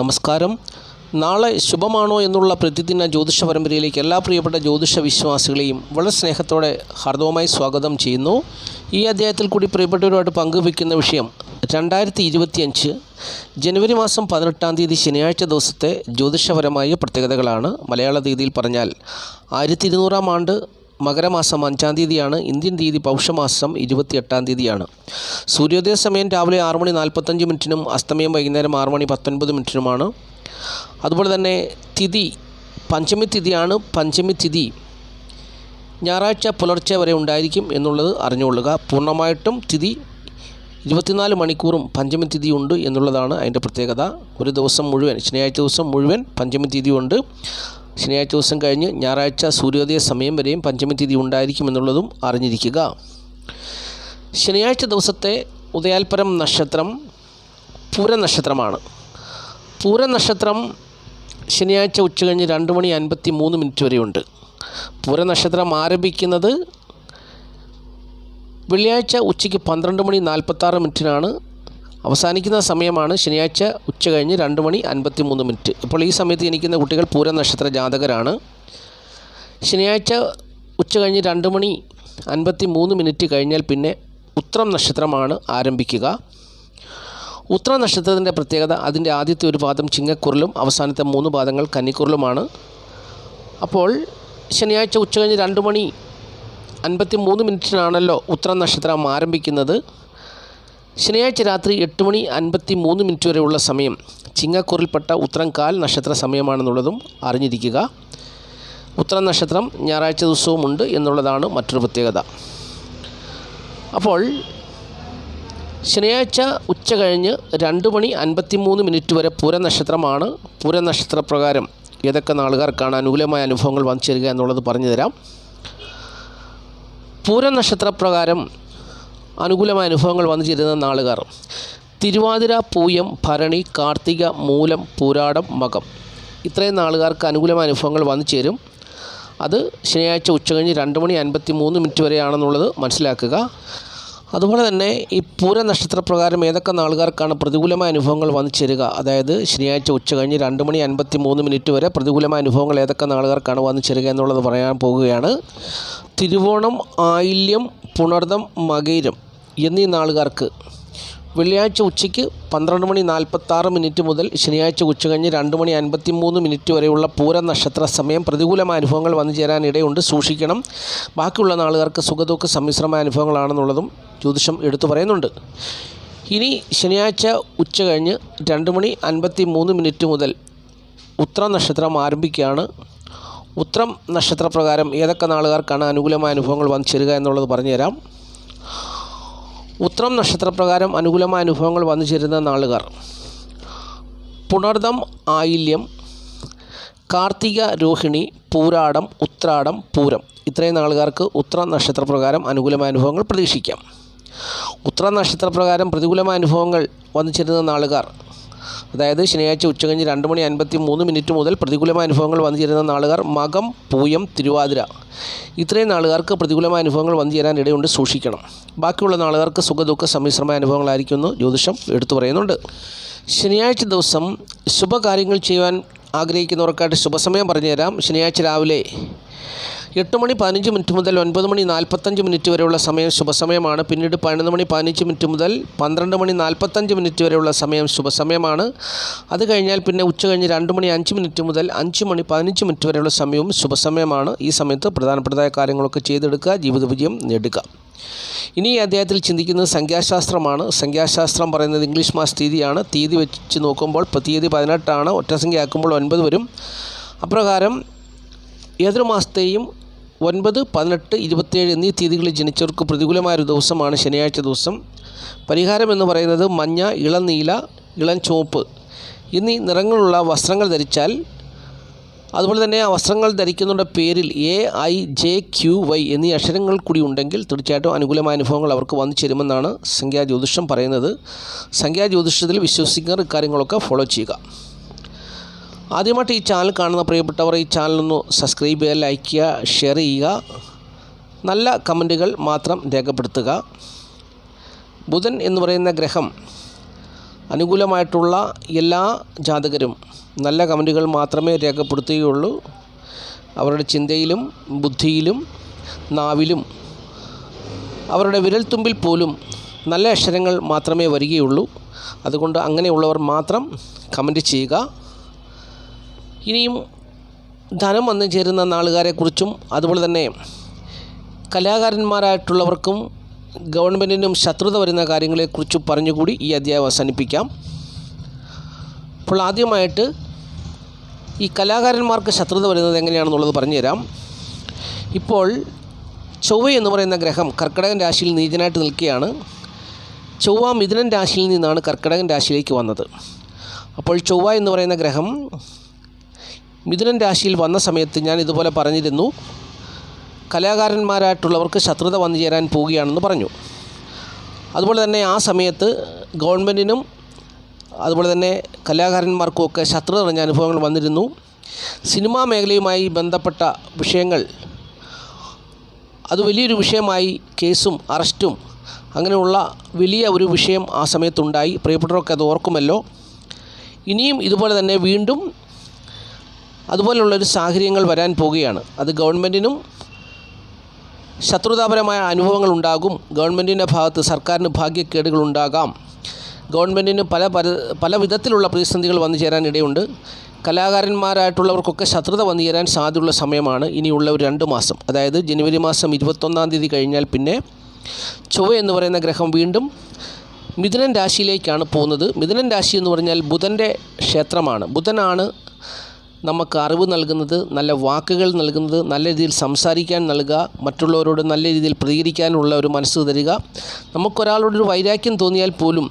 നമസ്കാരം. നാളെ ശുഭമാണോ എന്നുള്ള പ്രതിദിന ജ്യോതിഷ പരമ്പരയിലേക്ക് എല്ലാ പ്രിയപ്പെട്ട ജ്യോതിഷ വിശ്വാസികളെയും വളരെ സ്നേഹത്തോടെ ഹാർദവമായി സ്വാഗതം ചെയ്യുന്നു. ഈ അധ്യായത്തിൽ കൂടി പ്രിയപ്പെട്ടവരുമായിട്ട് പങ്കുവയ്ക്കുന്ന വിഷയം രണ്ടായിരത്തി ഇരുപത്തിയഞ്ച് ജനുവരി മാസം പതിനെട്ടാം തീയതി ശനിയാഴ്ച ദിവസത്തെ ജ്യോതിഷപരമായ പ്രത്യേകതകളാണ്. മലയാള തീയതിയിൽ പറഞ്ഞാൽ ആയിരത്തി ഇരുന്നൂറാം ആണ്ട് മകരമാസം അഞ്ചാം തീയതിയാണ്. ഇന്ത്യൻ തീയതി പൗഷമാസം ഇരുപത്തിയെട്ടാം തീയതിയാണ്. സൂര്യോദയ സമയം രാവിലെ ആറ് മണി നാൽപ്പത്തഞ്ച് മിനിറ്റിനും അസ്തമയം വൈകുന്നേരം ആറ് മണി പത്തൊൻപത് മിനിറ്റിനുമാണ്. അതുപോലെ തന്നെ തിഥി പഞ്ചമി തിഥിയാണ്. പഞ്ചമി തിഥി ഞായറാഴ്ച പുലർച്ചെ വരെ ഉണ്ടായിരിക്കും എന്നുള്ളത് അറിഞ്ഞുകൊള്ളുക. പൂർണമായിട്ടും തിഥി ഇരുപത്തിനാല് മണിക്കൂറും പഞ്ചമി തിഥി ഉണ്ട് എന്നുള്ളതാണ് അതിന്റെ പ്രത്യേകത. ഒരു ദിവസം മുഴുവൻ ശനിയാഴ്ച ദിവസം മുഴുവൻ പഞ്ചമി തിഥി ഉണ്ട്. ശനിയാഴ്ച ദിവസം കഴിഞ്ഞ് ഞായറാഴ്ച സൂര്യോദയ സമയം വരെയും പഞ്ചമി തിഥി ഉണ്ടായിരിക്കുമെന്നുള്ളതും അറിഞ്ഞിരിക്കുക. ശനിയാഴ്ച ദിവസത്തെ ഉദയാൽപരം നക്ഷത്രം പൂരനക്ഷത്രമാണ്. പൂരനക്ഷത്രം പൂര നക്ഷത്രം ശനിയാഴ്ച ഉച്ചകഴിഞ്ഞ് രണ്ട് മണി അൻപത്തി മൂന്ന് മിനിറ്റ് വരെയുണ്ട്. പൂരനക്ഷത്രം ആരംഭിക്കുന്നത് വെള്ളിയാഴ്ച ഉച്ചയ്ക്ക് പന്ത്രണ്ട് മണി നാൽപ്പത്താറ് മിനിറ്റിനാണ്. അവസാനിക്കുന്ന സമയമാണ് ശനിയാഴ്ച ഉച്ച കഴിഞ്ഞ് രണ്ട് മണി അൻപത്തി മൂന്ന് മിനിറ്റ്. അപ്പോൾ ഈ സമയത്ത് ജനിക്കുന്ന കുട്ടികൾ പൂര നക്ഷത്ര ജാതകരാണ്. ശനിയാഴ്ച ഉച്ച കഴിഞ്ഞ് രണ്ട് മണി അൻപത്തി മൂന്ന് മിനിറ്റ് കഴിഞ്ഞാൽ പിന്നെ ഉത്രം നക്ഷത്രമാണ് ആരംഭിക്കുക. ഉത്ര നക്ഷത്രത്തിന്റെ പ്രത്യേകത അതിന്റെ ആദ്യത്തെ ഒരു പാദം ചിങ്ങക്കുറിലും അവസാനത്തെ മൂന്ന് പാദങ്ങൾ കന്നിക്കുറിലുമാണ്. അപ്പോൾ ശനിയാഴ്ച ഉച്ച കഴിഞ്ഞ് രണ്ട് മണി അൻപത്തി മൂന്ന് മിനിറ്റിനാണല്ലോ ഉത്ര നക്ഷത്രം ആരംഭിക്കുന്നത്. ശനിയാഴ്ച രാത്രി എട്ട് മണി അൻപത്തി മൂന്ന് മിനിറ്റ് വരെയുള്ള സമയം ചിങ്ങക്കൂറിൽപ്പെട്ട ഉത്തരം കാൽ നക്ഷത്ര സമയമാണെന്നുള്ളതും അറിഞ്ഞിരിക്കുക. ഉത്തരം നക്ഷത്രം ഞായറാഴ്ച ദിവസവുമുണ്ട് എന്നുള്ളതാണ് മറ്റൊരു പ്രത്യേകത. അപ്പോൾ ശനിയാഴ്ച ഉച്ച കഴിഞ്ഞ് രണ്ട് മണി അൻപത്തി മൂന്ന് മിനിറ്റ് വരെ പൂരനക്ഷത്രമാണ് പൂരനക്ഷത്രപ്രകാരം ഏതൊക്കെ നാളുകാർക്കാണ് അനുകൂലമായ അനുഭവങ്ങൾ വന്നു ചേരുക എന്നുള്ളത് പറഞ്ഞു തരാം. പൂരനക്ഷത്രപ്രകാരം അനുകൂലമായ അനുഭവങ്ങൾ വന്നു ചേരുന്ന നാളുകാർ. തിരുവാതിര പൂയം ഭരണി കാർത്തിക മൂലം പൂരാടം മകം. ഇത്രയും നാളുകാർക്ക് അനുകൂലമായ അനുഭവങ്ങൾ വന്നു ചേരും. അത് ശനിയാഴ്ച ഉച്ചകഴിഞ്ഞ് രണ്ട് മണി അൻപത്തി മൂന്ന് മിനിറ്റ് വരെയാണെന്നുള്ളത് മനസ്സിലാക്കുക. അതുപോലെ തന്നെ ഈ പൂര നക്ഷത്രപ്രകാരം ഏതൊക്കെ നാളുകാർക്കാണ് പ്രതികൂലമായ അനുഭവങ്ങൾ വന്നു ചേരുക? അതായത് ശനിയാഴ്ച ഉച്ച കഴിഞ്ഞ് രണ്ട് മണി അൻപത്തി മൂന്ന് മിനിറ്റ് വരെ പ്രതികൂലമായ അനുഭവങ്ങൾ ഏതൊക്കെ നാളുകാർക്കാണ് വന്നു ചേരുക എന്നുള്ളത് പറയാൻ പോവുകയാണ് തിരുവോണം ആയില്യം പുണർദം മകയിരം. എന്നീ നാളുകാർക്ക് വെള്ളിയാഴ്ച ഉച്ചയ്ക്ക് പന്ത്രണ്ട് മണി നാൽപ്പത്താറ് മിനിറ്റ് മുതൽ ശനിയാഴ്ച ഉച്ചകഴിഞ്ഞ് രണ്ട് മണി അൻപത്തി മൂന്ന് മിനിറ്റ് വരെയുള്ള പൂര നക്ഷത്ര സമയം പ്രതികൂലമായ അനുഭവങ്ങൾ വന്നു ചേരാനിടയുണ്ട് സൂക്ഷിക്കണം. ബാക്കിയുള്ള നാളുകാർക്ക് സുഖദുഃഖ സമ്മിശ്രമായ അനുഭവങ്ങളാണെന്നുള്ളതും ജ്യോതിഷം എടുത്തു പറയുന്നുണ്ട്. ഇനി ശനിയാഴ്ച ഉച്ച കഴിഞ്ഞ് രണ്ട് മണി അൻപത്തി മൂന്ന് മിനിറ്റ് മുതൽ ഉത്ര നക്ഷത്രം ആരംഭിക്കുകയാണ്. ഉത്രം നക്ഷത്രപ്രകാരം ഏതൊക്കെ നാളുകാർക്കാണ് അനുകൂലമായ അനുഭവങ്ങൾ വന്നു ചേരുക എന്നുള്ളത് പറഞ്ഞുതരാം. ഉത്രം നക്ഷത്രപ്രകാരം അനുകൂലമായ അനുഭവങ്ങൾ വന്നു ചേരുന്ന നാളുകാർ. പുണർദം ആയില്യം കാർത്തിക രോഹിണി പൂരാടം ഉത്രാടം പൂരം. ഇത്രയും നാളുകാർക്ക് ഉത്ര നക്ഷത്രപ്രകാരം അനുകൂലമായ അനുഭവങ്ങൾ പ്രതീക്ഷിക്കാം. ഉത്ര നക്ഷത്രപ്രകാരം പ്രതികൂലമായ അനുഭവങ്ങൾ വന്നു ചേരുന്ന നാളുകാർ. അതായത് ശനിയാഴ്ച ഉച്ചകഴിഞ്ഞ് രണ്ട് മണി അൻപത്തി മൂന്ന് മിനിറ്റ് മുതൽ പ്രതികൂലമായ അനുഭവങ്ങൾ വന്നു ചേരുന്ന നാളുകാർ മകം പൂയം തിരുവാതിര. ഇത്രയും നാളുകാർക്ക് പ്രതികൂലമായ അനുഭവങ്ങൾ വന്നു ചേരാൻ സൂക്ഷിക്കണം. ബാക്കിയുള്ള നാളുകാർക്ക് സുഖദുഃഖ സമ്മിശ്രമായ അനുഭവങ്ങളായിരിക്കുമെന്ന് ജ്യോതിഷം എടുത്തു പറയുന്നുണ്ട്. ശനിയാഴ്ച ദിവസം ശുഭകാര്യങ്ങൾ ചെയ്യുവാൻ ആഗ്രഹിക്കുന്നവർക്കായിട്ട് ശുഭസമയം പറഞ്ഞുതരാം. ശനിയാഴ്ച രാവിലെ എട്ട് മണി പതിനഞ്ച് മിനിറ്റ് മുതൽ ഒൻപത് മണി നാൽപ്പത്തഞ്ച് മിനിറ്റ് വരെയുള്ള സമയം ശുഭസമയമാണ്. പിന്നീട് പതിനൊന്ന് മണി പതിനഞ്ച് മിനിറ്റ് മുതൽ പന്ത്രണ്ട് മണി നാൽപ്പത്തഞ്ച് മിനിറ്റ് വരെയുള്ള സമയം ശുഭസമയമാണ്. അത് കഴിഞ്ഞാൽ പിന്നെ ഉച്ച കഴിഞ്ഞ് രണ്ട് മണി അഞ്ച് മിനിറ്റ് മുതൽ അഞ്ച് മണി പതിനഞ്ച് മിനിറ്റ് വരെയുള്ള സമയവും ശുഭസമയമാണ്. ഈ സമയത്ത് പ്രധാനപ്പെട്ടതായ കാര്യങ്ങളൊക്കെ ചെയ്തെടുക്കുക ജീവിത വിജയം നേടുക. ഇനി ഈ അദ്ദേഹത്തിൽ ചിന്തിക്കുന്നത് സംഖ്യാശാസ്ത്രമാണ്. സംഖ്യാശാസ്ത്രം പറയുന്നത് ഇംഗ്ലീഷ് മാസ തീയതിയാണ്. തീയതി വെച്ച് നോക്കുമ്പോൾ തീയതി പതിനെട്ടാണ്. ഒറ്റസംഖ്യ ആക്കുമ്പോൾ ഒൻപത് വരും. അപ്രകാരം ഏതൊരു മാസത്തെയും ഒൻപത് പതിനെട്ട് ഇരുപത്തിയേഴ് എന്നീ തീയതികളിൽ ജനിച്ചവർക്ക് പ്രതികൂലമായൊരു ദിവസമാണ് ശനിയാഴ്ച ദിവസം. പരിഹാരം എന്ന് പറയുന്നത് മഞ്ഞ ഇളനീല ഇളം ചുവപ്പ് എന്നീ നിറങ്ങളുള്ള വസ്ത്രങ്ങൾ ധരിച്ചാൽ അതുപോലെ തന്നെ ആ വസ്ത്രങ്ങൾ ധരിക്കുന്നവരുടെ പേരിൽ A I J Q Y എന്നീ അക്ഷരങ്ങൾ കൂടി ഉണ്ടെങ്കിൽ തീർച്ചയായിട്ടും അനുകൂലമായ അനുഭവങ്ങൾ അവർക്ക് വന്നു ചേരുമെന്നാണ് സംഖ്യാ ജ്യോതിഷം പറയുന്നത്. സംഖ്യാ ജ്യോതിഷത്തിൽ വിശ്വസിക്കുന്ന ഇക്കാര്യങ്ങളൊക്കെ ഫോളോ ചെയ്യുക. ആദ്യമായിട്ട് ഈ ചാനൽ കാണുന്ന പ്രിയപ്പെട്ടവർ ഈ ചാനലൊന്ന് സബ്സ്ക്രൈബ് ചെയ്യുക ലൈക്ക് ചെയ്യുക ഷെയർ ചെയ്യുക. നല്ല കമന്റുകൾ മാത്രം രേഖപ്പെടുത്തുക. ബുധൻ എന്ന് പറയുന്ന ഗ്രഹം അനുകൂലമായിട്ടുള്ള എല്ലാ ജാതകരും നല്ല കമന്റുകൾ മാത്രമേ രേഖപ്പെടുത്തുകയുള്ളൂ. അവരുടെ ചിന്തയിലും ബുദ്ധിയിലും നാവിലും അവരുടെ വിരൽത്തുമ്പിൽ പോലും നല്ല അക്ഷരങ്ങൾ മാത്രമേ വരികയുള്ളൂ. അതുകൊണ്ട് അങ്ങനെയുള്ളവർ മാത്രം കമന്റ് ചെയ്യുക. ഇനിയും ധനം വന്നു ചേരുന്ന നാളുകാരെക്കുറിച്ചും അതുപോലെ തന്നെ കലാകാരന്മാരായിട്ടുള്ളവർക്കും ഗവൺമെന്റിനും ശത്രുത വരുന്ന കാര്യങ്ങളെക്കുറിച്ചും പറഞ്ഞുകൂടി ഈ അധ്യായം അവസാനിപ്പിക്കാം. അപ്പോൾ ആദ്യമായിട്ട് ഈ കലാകാരന്മാർക്ക് ശത്രുത വരുന്നത് എങ്ങനെയാണെന്നുള്ളത് പറഞ്ഞുതരാം. ഇപ്പോൾ ചൊവ്വ എന്ന് പറയുന്ന ഗ്രഹം കർക്കിടകൻ രാശിയിൽ നീചനായിട്ട് നിൽക്കുകയാണ്. ചൊവ്വ മിഥുനൻ രാശിയിൽ നിന്നാണ് കർക്കിടകൻ രാശിയിലേക്ക് വന്നത്. അപ്പോൾ ചൊവ്വ എന്ന് പറയുന്ന ഗ്രഹം മിഥുനൻ രാശിയിൽ വന്ന സമയത്ത് ഞാൻ ഇതുപോലെ പറഞ്ഞിരുന്നു കലാകാരന്മാരായിട്ടുള്ളവർക്ക് ശത്രുത വന്നു ചേരാൻ പോവുകയാണെന്ന് പറഞ്ഞു. അതുപോലെ തന്നെ ആ സമയത്ത് ഗവൺമെന്റിനും അതുപോലെ തന്നെ കലാകാരന്മാർക്കുമൊക്കെ ശത്രുത നിറഞ്ഞ അനുഭവങ്ങൾ വന്നിരുന്നു. സിനിമാ മേഖലയുമായി ബന്ധപ്പെട്ട വിഷയങ്ങൾ അത് വലിയൊരു വിഷയമായി കേസും അറസ്റ്റും അങ്ങനെയുള്ള വലിയ ഒരു വിഷയം ആ സമയത്തുണ്ടായി. പ്രിയപ്പെട്ടവർക്ക് അത് ഓർക്കുമല്ലോ. ഇനിയും ഇതുപോലെ തന്നെ വീണ്ടും അതുപോലുള്ളൊരു സാഹചര്യങ്ങൾ വരാൻ പോവുകയാണ്. അത് ഗവൺമെന്റിനും ശത്രുതാപരമായ അനുഭവങ്ങൾ ഉണ്ടാകും. ഗവൺമെന്റിന്റെ ഭാഗത്ത് സർക്കാരിന് ഭാഗ്യക്കേടുകൾ ഉണ്ടാകാം. ഗവൺമെന്റിന് പല പല പല വിധത്തിലുള്ള പ്രതിസന്ധികൾ വന്നു ചേരാനിടയുണ്ട്. കലാകാരന്മാരായിട്ടുള്ളവർക്കൊക്കെ ശത്രുത വന്നു ചേരാൻ സാധ്യതയുള്ള സമയമാണ് ഇനിയുള്ള ഒരു രണ്ട് മാസം. അതായത് ജനുവരി മാസം ഇരുപത്തൊന്നാം തീയതി കഴിഞ്ഞാൽ പിന്നെ ചൊവ്വ എന്ന് പറയുന്ന ഗ്രഹം വീണ്ടും മിഥുനൻ രാശിയിലേക്കാണ് പോകുന്നത്. മിഥുനൻ രാശി എന്ന് പറഞ്ഞാൽ ബുധന്റെ ക്ഷേത്രമാണ്. ബുധനാണ് നമുക്ക് അറിവ് നൽകുന്നത് നല്ല വാക്കുകൾ നൽകുന്നത് നല്ല രീതിയിൽ സംസാരിക്കാൻ നൽകുക മറ്റുള്ളവരോട് നല്ല രീതിയിൽ പ്രതികരിക്കാനുള്ള ഒരു മനസ്സ് തരിക. നമുക്കൊരാളോടൊരു വൈരാഗ്യം തോന്നിയാൽ പോലും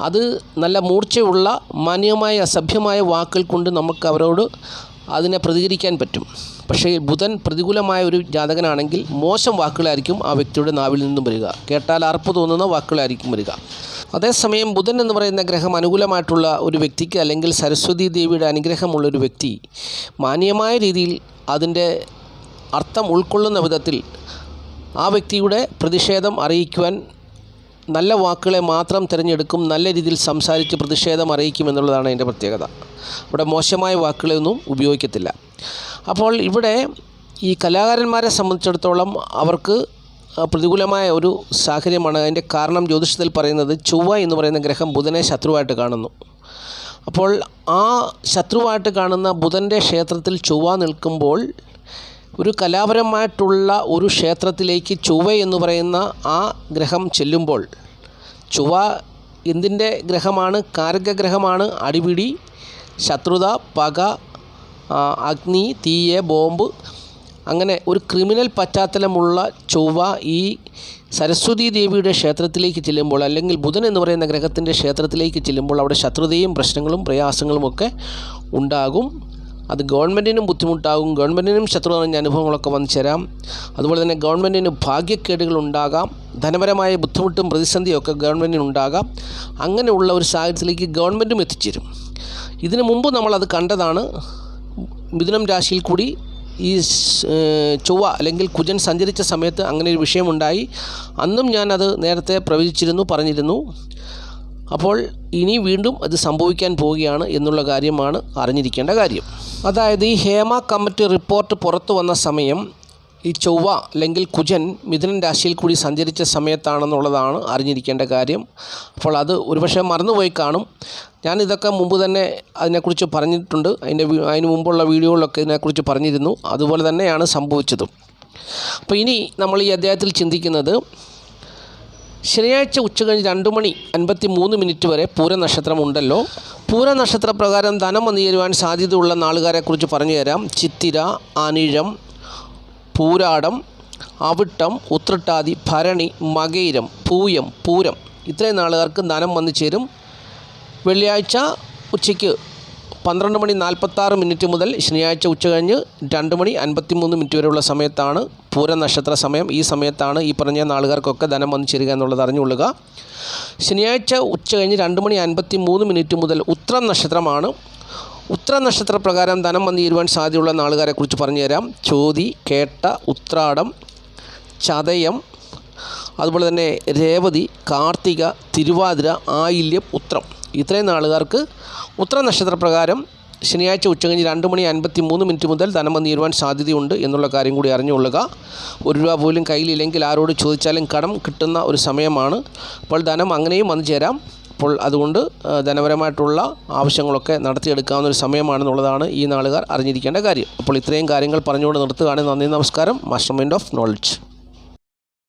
അത് നല്ല മൂർച്ചയുള്ള മാന്യമായ അസഭ്യമായ വാക്കുകൾ കൊണ്ട് നമുക്ക് അവരോട് അതിനെ പ്രതികരിക്കാൻ പറ്റും. പക്ഷേ ബുധൻ പ്രതികൂലമായ ഒരു ജാതകനാണെങ്കിൽ മോശം വാക്കുകളായിരിക്കും ആ വ്യക്തിയുടെ നാവിൽ നിന്നും വരിക. കേട്ടാൽ അറപ്പ് തോന്നുന്ന വാക്കുകളായിരിക്കും വരിക. അതേസമയം ബുധൻ എന്ന് പറയുന്ന ഗ്രഹം അനുകൂലമായിട്ടുള്ള ഒരു വ്യക്തിക്ക് അല്ലെങ്കിൽ സരസ്വതി ദേവിയുടെ അനുഗ്രഹമുള്ള ഒരു വ്യക്തി മാന്യമായ രീതിയിൽ അതിന്റെ അർത്ഥം ഉൾക്കൊള്ളുന്ന വിധത്തിൽ ആ വ്യക്തിയുടെ പ്രതിഷേധം അറിയിക്കുവാൻ നല്ല വാക്കുകളെ മാത്രം തിരഞ്ഞെടുക്കും നല്ല രീതിയിൽ സംസാരിച്ച് പ്രതിഷേധം അറിയിക്കും എന്നുള്ളതാണ് അതിന്റെ പ്രത്യേകത. ഇവിടെ മോശമായ വാക്കുകളൊന്നും ഉപയോഗിക്കത്തില്ല. അപ്പോൾ ഇവിടെ ഈ കലാകാരന്മാരെ സംബന്ധിച്ചിടത്തോളം അവർക്ക് പ്രതികൂലമായ ഒരു സാഹചര്യമാണ്. അതിന്റെ കാരണം ജ്യോതിഷത്തിൽ പറയുന്നത് ചൊവ്വ എന്ന് പറയുന്ന ഗ്രഹം ബുധനെ ശത്രുവായിട്ട് കാണുന്നു. അപ്പോൾ ആ ശത്രുവായിട്ട് കാണുന്ന ബുധന്റെ ക്ഷേത്രത്തിൽ ചൊവ്വ നിൽക്കുമ്പോൾ ഒരു കലാപരമായിട്ടുള്ള ഒരു ക്ഷേത്രത്തിലേക്ക് ചൊവ്വ എന്ന് പറയുന്ന ആ ഗ്രഹം ചെല്ലുമ്പോൾ ചൊവ്വ എന്തിന്റെ ഗ്രഹമാണ്? കാരകഗ്രഹമാണ് അടിപിടി ശത്രുത പക അഗ്നി തീയെ ബോംബ് അങ്ങനെ ഒരു ക്രിമിനൽ പശ്ചാത്തലമുള്ള ചൊവ്വ ഈ സരസ്വതി ദേവിയുടെ ക്ഷേത്രത്തിലേക്ക് ചെല്ലുമ്പോൾ അല്ലെങ്കിൽ ബുധൻ എന്ന് പറയുന്ന ഗ്രഹത്തിന്റെ ക്ഷേത്രത്തിലേക്ക് ചെല്ലുമ്പോൾ അവിടെ ശത്രുതയും പ്രശ്നങ്ങളും പ്രയാസങ്ങളുമൊക്കെ ഉണ്ടാകും. അത് ഗവൺമെന്റിനും ബുദ്ധിമുട്ടാകും. ഗവൺമെന്റിനും ശത്രു നിറഞ്ഞ അനുഭവങ്ങളൊക്കെ വന്നു ചേരാം. അതുപോലെ തന്നെ ഗവൺമെന്റിന് ഭാഗ്യക്കേടുകൾ ഉണ്ടാകാം. ധനപരമായ ബുദ്ധിമുട്ടും പ്രതിസന്ധിയും ഒക്കെ ഗവൺമെന്റിന് ഉണ്ടാകാം. അങ്ങനെയുള്ള ഒരു സാഹചര്യത്തിലേക്ക് ഗവൺമെന്റും എത്തിച്ചേരും. ഇതിനു മുമ്പ് നമ്മളത് കണ്ടതാണ്. മിഥുനം രാശിയിൽ കൂടി ഈ ചൊവ്വ അല്ലെങ്കിൽ കുജൻ സഞ്ചരിച്ച സമയത്ത് അങ്ങനെ ഒരു വിഷയമുണ്ടായി. അന്നും ഞാനത് നേരത്തെ പ്രവചിച്ചിരുന്നു പറഞ്ഞിരുന്നു. അപ്പോൾ ഇനി വീണ്ടും അത് സംഭവിക്കാൻ പോവുകയാണ് എന്നുള്ള കാര്യമാണ് അറിഞ്ഞിരിക്കേണ്ട കാര്യം. അതായത് ഈ ഹേമ കമ്മിറ്റി റിപ്പോർട്ട് പുറത്തു വന്ന സമയം ഈ ചൊവ്വ അല്ലെങ്കിൽ കുജൻ മിഥുനൻ രാശിയിൽ കൂടി സഞ്ചരിച്ച സമയത്താണെന്നുള്ളതാണ് അറിഞ്ഞിരിക്കേണ്ട കാര്യം. അപ്പോൾ അത് ഒരുപക്ഷെ മറന്നുപോയി കാണും. ഞാൻ ഇതൊക്കെ മുമ്പ് തന്നെ അതിനെക്കുറിച്ച് പറഞ്ഞിട്ടുണ്ട്. അതിന്റെ അതിന് മുമ്പുള്ള വീഡിയോകളിലൊക്കെ ഇതിനെക്കുറിച്ച് പറഞ്ഞിരുന്നു. അതുപോലെ തന്നെയാണ് സംഭവിച്ചതും. അപ്പോൾ ഇനി നമ്മൾ ഈ അദ്ദേഹത്തിൽ ചിന്തിക്കുന്നത് ശനിയാഴ്ച ഉച്ചകഴിഞ്ഞ് രണ്ട് മണി അൻപത്തി മൂന്ന് മിനിറ്റ് വരെ പൂരനക്ഷത്രം നക്ഷത്രമുണ്ടല്ലോ പൂരനക്ഷത്ര പ്രകാരം ധനം വന്നു ചേരുവാൻ സാധ്യതയുള്ള നാളുകാരെക്കുറിച്ച് പറഞ്ഞു തരാം ചിത്തിര അനിഴം പൂരാടം അവിട്ടം ഉത്രട്ടാതി ഭരണി മകയിരം പൂയം പൂരം. ഇത്രയും നാളുകാർക്ക് ധനം വന്നു ചേരും. വെള്ളിയാഴ്ച ഉച്ചയ്ക്ക് പന്ത്രണ്ട് മണി നാൽപ്പത്താറ് മിനിറ്റ് മുതൽ ശനിയാഴ്ച ഉച്ച കഴിഞ്ഞ് രണ്ട് മണി അൻപത്തി മൂന്ന് മിനിറ്റ് വരെയുള്ള സമയത്താണ് പൂര നക്ഷത്ര സമയം. ഈ സമയത്താണ് ഈ പറഞ്ഞ നാളുകാർക്കൊക്കെ ധനം വന്നു ചേരുക എന്നുള്ളത് അറിഞ്ഞുകൊള്ളുക. ശനിയാഴ്ച ഉച്ച കഴിഞ്ഞ് രണ്ട് മണി അൻപത്തി മൂന്ന് മിനിറ്റ് മുതൽ ഉത്രം നക്ഷത്രമാണ്. ഉത്ര നക്ഷത്ര പ്രകാരം ധനം വന്നു തീരുവാൻ സാധ്യതയുള്ള നാളുകാരെക്കുറിച്ച് പറഞ്ഞുതരാം. ചോതി കേട്ട ഉത്രാടം ചതയം അതുപോലെ തന്നെ രേവതി കാർത്തിക തിരുവാതിര ആയില്യം ഉത്രം. ഇത്രയും നാളുകാർക്ക് ഉത്തര നക്ഷത്രപ്രകാരം ശനിയാഴ്ച ഉച്ചകഴിഞ്ഞ് രണ്ട് മണി അൻപത്തി മൂന്ന് മിനിറ്റ് മുതൽ ധനം വന്ന് തീരുവാൻ സാധ്യതയുണ്ട് എന്നുള്ള കാര്യം കൂടി അറിഞ്ഞുകൊള്ളുക. ഒരു രൂപ പോലും കയ്യിലില്ലെങ്കിൽ ആരോട് ചോദിച്ചാലും കടം കിട്ടുന്ന ഒരു സമയമാണ്. അപ്പോൾ ധനം അങ്ങനെയും വന്നു ചേരാം. അപ്പോൾ അതുകൊണ്ട് ധനപരമായിട്ടുള്ള ആവശ്യങ്ങളൊക്കെ നടത്തിയെടുക്കാവുന്ന ഒരു സമയമാണെന്നുള്ളതാണ് ഈ നാളുകാർ അറിഞ്ഞിരിക്കേണ്ട കാര്യം. അപ്പോൾ ഇത്രയും കാര്യങ്ങൾ പറഞ്ഞുകൊണ്ട് നിർത്തുകയാണ്. നന്ദി നമസ്കാരം. Master mind of knowledge